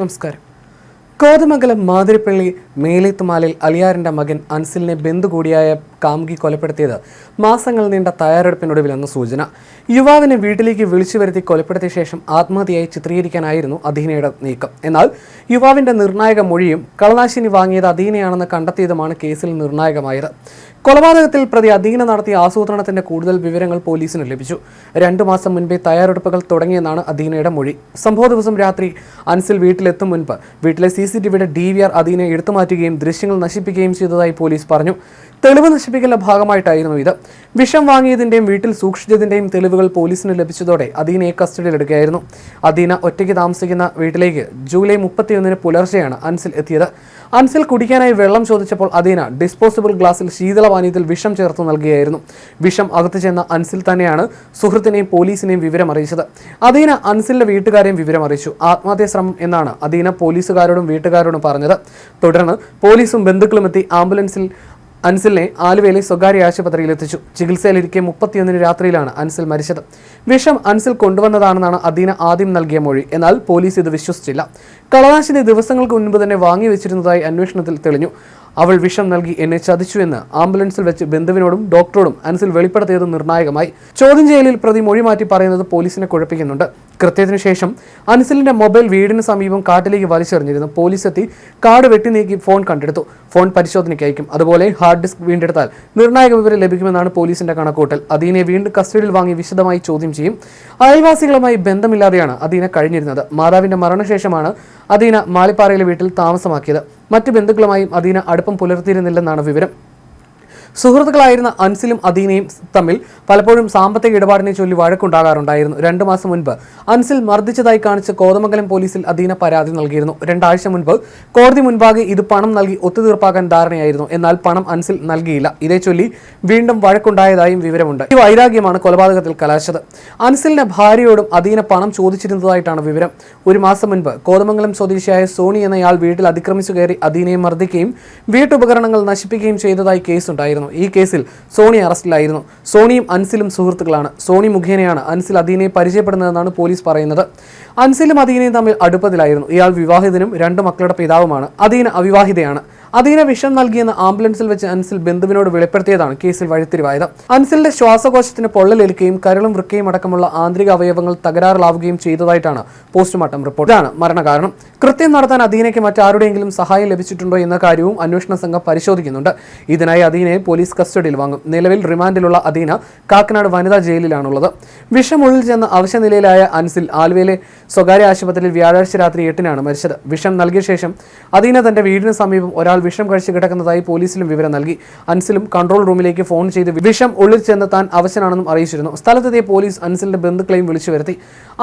നമസ്കാരം. കോതമംഗലം മാതിരിപ്പള്ളി മേലേത്തുമാലിൽ അലിയാറിന്റെ മകൻ അൻസിലിനെ ബന്ധു കൂടിയായ കാമുകി കൊലപ്പെടുത്തിയത്. മാസങ്ങൾ നീണ്ട തയ്യാറെടുപ്പിനൊടുവിലെന്ന് സൂചന. യുവാവിനെ വീട്ടിലേക്ക് വിളിച്ചു വരുത്തി കൊലപ്പെടുത്തിയ ശേഷം ആത്മഹത്യയായി ചിത്രീകരിക്കാനായിരുന്നു അധീനയുടെ നീക്കം. എന്നാൽ യുവാവിന്റെ നിർണായക മൊഴിയും കളനാശിനി വാങ്ങിയത് അധീനയാണെന്ന് കണ്ടെത്തിയതുമാണ് കേസിൽ നിർണായകമായത്. കൊലപാതകത്തിൽ പ്രതി അധീന നടത്തിയ ആസൂത്രണത്തിന്റെ കൂടുതൽ വിവരങ്ങൾ പോലീസിന് ലഭിച്ചു. രണ്ടു മാസം മുൻപേ തയ്യാറെടുപ്പുകൾ തുടങ്ങിയെന്നാണ് അധീനയുടെ മൊഴി. സംഭവ ദിവസം രാത്രി അൻസിൽ വീട്ടിലെത്തും മുൻപ് വീട്ടിലെ സി സി ടി വിയുടെ ഡി വി ആർ അധീനെ എടുത്തുമാറ്റുകയും ദൃശ്യങ്ങൾ നശിപ്പിക്കുകയും ചെയ്തതായി പോലീസ് പറഞ്ഞു. തെളിവ് നശിപ്പിക്കലിന്റെ ഭാഗമായിട്ടായിരുന്നു ഇത്. വിഷം വാങ്ങിയതിന്റെയും വീട്ടിൽ സൂക്ഷിച്ചതിന്റെയും തെളിവുകൾ പോലീസിന് ലഭിച്ചതോടെ അദീനയെ കസ്റ്റഡിയിലെടുക്കുകയായിരുന്നു അദീന ഒറ്റയ്ക്ക് താമസിക്കുന്ന വീട്ടിലേക്ക് ജൂലൈ മുപ്പത്തിയൊന്നിന് പുലർച്ചെയാണ് അൻസിൽ എത്തിയത്. അൻസിൽ കുടിക്കാനായി വെള്ളം ചോദിച്ചപ്പോൾ അദീന ഡിസ്പോസിബിൾ ഗ്ലാസിൽ ശീതളപാനീയത്തിൽ വിഷം ചേർത്ത് നൽകുകയായിരുന്നു വിഷം അകത്തു ചെന്ന അൻസിൽ തന്നെയാണ് സുഹൃത്തിനെയും പോലീസിനെയും വിവരം അറിയിച്ചത് അദീന അൻസിലിന്റെ വീട്ടുകാരെയും വിവരം അറിയിച്ചു ആത്മഹത്യ ശ്രമം എന്നാണ് അദീന പോലീസുകാരോടും വീട്ടുകാരോടും പറഞ്ഞത്. തുടർന്ന് പോലീസും ബന്ധുക്കളും എത്തി ആംബുലൻസിൽ അൻസിലിനെ ആലുവയിലെ സ്വകാര്യ ആശുപത്രിയിൽ എത്തിച്ചു ചികിത്സയിലിരിക്കെ മുപ്പത്തിയൊന്നിന് രാത്രിയിലാണ് അൻസിൽ മരിച്ചത്. വിഷം അൻസിൽ കൊണ്ടുവന്നതാണെന്നാണ് അദീന ആദ്യം നൽകിയ മൊഴി. എന്നാൽ പോലീസ് ഇത് വിശ്വസിച്ചില്ല. കളനാശിനി ദിവസങ്ങൾക്ക് മുൻപ് തന്നെ വാങ്ങി വെച്ചിരുന്നതായി അന്വേഷണത്തിൽ തെളിഞ്ഞു. അവൾ വിഷം നൽകി എന്നെ ചതിച്ചുവെന്ന് ആംബുലൻസിൽ വെച്ച് ബന്ധുവിനോടും ഡോക്ടറോടും അൻസിൽ വെളിപ്പെടുത്തിയത് നിർണായകമായി. ചോദ്യം ചെയ്യലിൽ പ്രതി മൊഴിമാറ്റി പറയുന്നത് പോലീസിനെ കുഴപ്പിക്കുന്നുണ്ട്. കൃത്യത്തിനു ശേഷം അനസിലിന്റെ മൊബൈൽ വീടിന് സമീപം കാട്ടിലേക്ക് വലിച്ചെറിഞ്ഞിരുന്നു പോലീസ് എത്തി കാർഡ് വെട്ടി നീക്കി ഫോൺ കണ്ടെടുത്തു. ഫോൺ പരിശോധനയ്ക്ക് അതുപോലെ ഹാർഡ് ഡിസ്ക് വീണ്ടെടുത്താൽ നിർണായക വിവരം ലഭിക്കുമെന്നാണ് പോലീസിന്റെ കണക്കൂട്ടൽ. അദീനെ വീണ്ടും കസ്റ്റഡിയിൽ വാങ്ങി വിശദമായി ചോദ്യം ചെയ്യും. അയൽവാസികളുമായി ബന്ധമില്ലാതെയാണ് അദീന കഴിഞ്ഞിരുന്നത്. മാതാവിന്റെ മരണശേഷമാണ് അദീന മാളിപ്പാറയിലെ വീട്ടിൽ താമസമാക്കിയത്. മറ്റു ബന്ധുക്കളുമായും അദീന അടുപ്പം പുലർത്തിയിരുന്നില്ലെന്നാണ് വിവരം സുഹൃത്തുക്കളായിരുന്ന അൻസിലും അദീനയും തമ്മിൽ പലപ്പോഴും സാമ്പത്തിക ഇടപാടിനെ ചൊല്ലി വഴക്കുണ്ടാകാറുണ്ടായിരുന്നു. രണ്ടു മാസം മുൻപ് അൻസിൽ മർദ്ദിച്ചതായി കാണിച്ച് കോതമംഗലം പോലീസിൽ അദീന പരാതി നൽകിയിരുന്നു. രണ്ടാഴ്ച മുൻപ് കോടതി മുൻപാകെ ഇത് പണം നൽകി ഒത്തുതീർപ്പാക്കാൻ ധാരണയായിരുന്നു. എന്നാൽ പണം അൻസിൽ നൽകിയില്ല. ഇതേ ചൊല്ലി വീണ്ടും വഴക്കുണ്ടായതായും വിവരമുണ്ട്. ഈ വൈരാഗ്യമാണ് കൊലപാതകത്തിൽ കലാശത് അൻസിലിന്റെ ഭാര്യയോടും അദീന പണം ചോദിച്ചിരുന്നതായിട്ടാണ് വിവരം. ഒരു മാസം മുൻപ് കോതമംഗലം സ്വദേശിയായ സോണി എന്നയാൾ വീട്ടിൽ അതിക്രമിച്ചു കയറി അദീനയെ മർദ്ദിക്കുകയും വീട്ടുപകരണങ്ങൾ നശിപ്പിക്കുകയും ചെയ്തതായി കേസുണ്ടായിരുന്നു. ഈ കേസിൽ സോണി അറസ്റ്റിലായിരുന്നു. സോണിയും അൻസിലും സുഹൃത്തുക്കളാണ്. സോണി മുഖേനയാണ് അൻസിൽ അദീനെ പരിചയപ്പെടുന്നതെന്നാണ് പോലീസ് പറയുന്നത്. അൻസിലും അദീനയും തമ്മിൽ അടുപ്പത്തിലായിരുന്നു. ഇയാൾ വിവാഹിതനും രണ്ട് മക്കളുടെ പിതാവുമാണ്. അദീന അവിവാഹിതയാണ്. അദീന വിഷം നൽകിയെന്ന് ആംബുലൻസിൽ വെച്ച് അൻസിൽ ബന്ധുവിനോട് വെളിപ്പെടുത്തിയതാണ് കേസിൽ വഴിത്തിരിവായത്. അൻസിലിന്റെ ശ്വാസകോശത്തിന് പൊള്ളലേൽക്കുകയും കരളും വൃക്കയും അടക്കമുള്ള ആന്തരിക അവയവങ്ങൾ തകരാറിലാവുകയും ചെയ്തതായിട്ടാണ് പോസ്റ്റ്മോർട്ടം റിപ്പോർട്ട്. ഇതാണ് മരണകാരണം. കൃത്യം നടത്താൻ അധീനയ്ക്ക് മറ്റാരുടെയെങ്കിലും സഹായം ലഭിച്ചിട്ടുണ്ടോ എന്ന കാര്യവും അന്വേഷണ സംഘം പരിശോധിക്കുന്നുണ്ട്. ഇതിനായി അധീനയെ പോലീസ് കസ്റ്റഡിയിൽ വാങ്ങും. നിലവിൽ റിമാൻഡിലുള്ള അധീന കാക്കനാട് വനിതാ ജയിലിലാണുള്ളത്. വിഷമുള്ളിൽ ചെന്ന അവശനിലയിലായ അൻസിൽ ആലുവയിലെ സ്വകാര്യ ആശുപത്രിയിൽ വ്യാഴാഴ്ച രാത്രി എട്ടിനാണ് മരിച്ചത്. വിഷം നൽകിയ ശേഷം അധീന തന്റെ വീടിന് സമീപം ഒരാൾ വിഷം കഴിച്ച് കിടക്കുന്നതായി പോലീസിലും വിവരം നൽകി. അൻസിലും കൺട്രോൾ റൂമിലേക്ക് ഫോൺ ചെയ്ത് വിഷം ഉള്ളിൽ ചെന്ന് താൻ അവശനാണെന്നും അറിയിച്ചിരുന്നു. സ്ഥലത്തെത്തിയ പോലീസ് അൻസിലിന്റെ ബന്ധുക്കളെയും വിളിച്ചു വരുത്തി.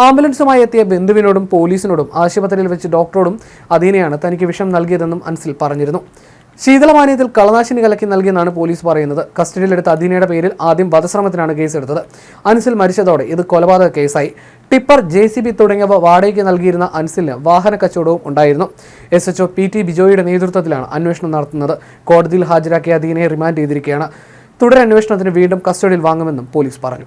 ആംബുലൻസുമായി എത്തിയ ബന്ധുവിനോടും പോലീസിനോടും ആശുപത്രിയിൽ വെച്ച് ഡോക്ടറോടും അധീനയാണ് തനിക്ക് വിഷം നൽകിയതെന്നും അൻസിൽ പറഞ്ഞിരുന്നു. ശീതളപാനീയത്തിൽ കളനാശിനി കലക്കി നൽകിയെന്നാണ് പോലീസ് പറയുന്നത്. കസ്റ്റഡിയിലെടുത്ത അദീനയുടെ പേരിൽ ആദ്യം വധശ്രമത്തിനാണ് കേസെടുത്തത്. അൻസിൽ മരിച്ചതോടെ ഇത് കൊലപാതക കേസായി. ടിപ്പർ ജെ സി ബി തുടങ്ങിയവ വാടകയ്ക്ക് നൽകിയിരുന്ന അൻസിലിന് വാഹന കച്ചവടവും ഉണ്ടായിരുന്നു. എസ് എച്ച്ഒ പി ടി ബിജോയുടെ നേതൃത്വത്തിലാണ് അന്വേഷണം നടത്തുന്നത്. കോടതിയിൽ ഹാജരാക്കിയ അദീനയെ റിമാൻഡ് ചെയ്തിരിക്കുകയാണ്. തുടരന്വേഷണത്തിന് വീണ്ടും കസ്റ്റഡിയിൽ വാങ്ങുമെന്നും പോലീസ് പറഞ്ഞു.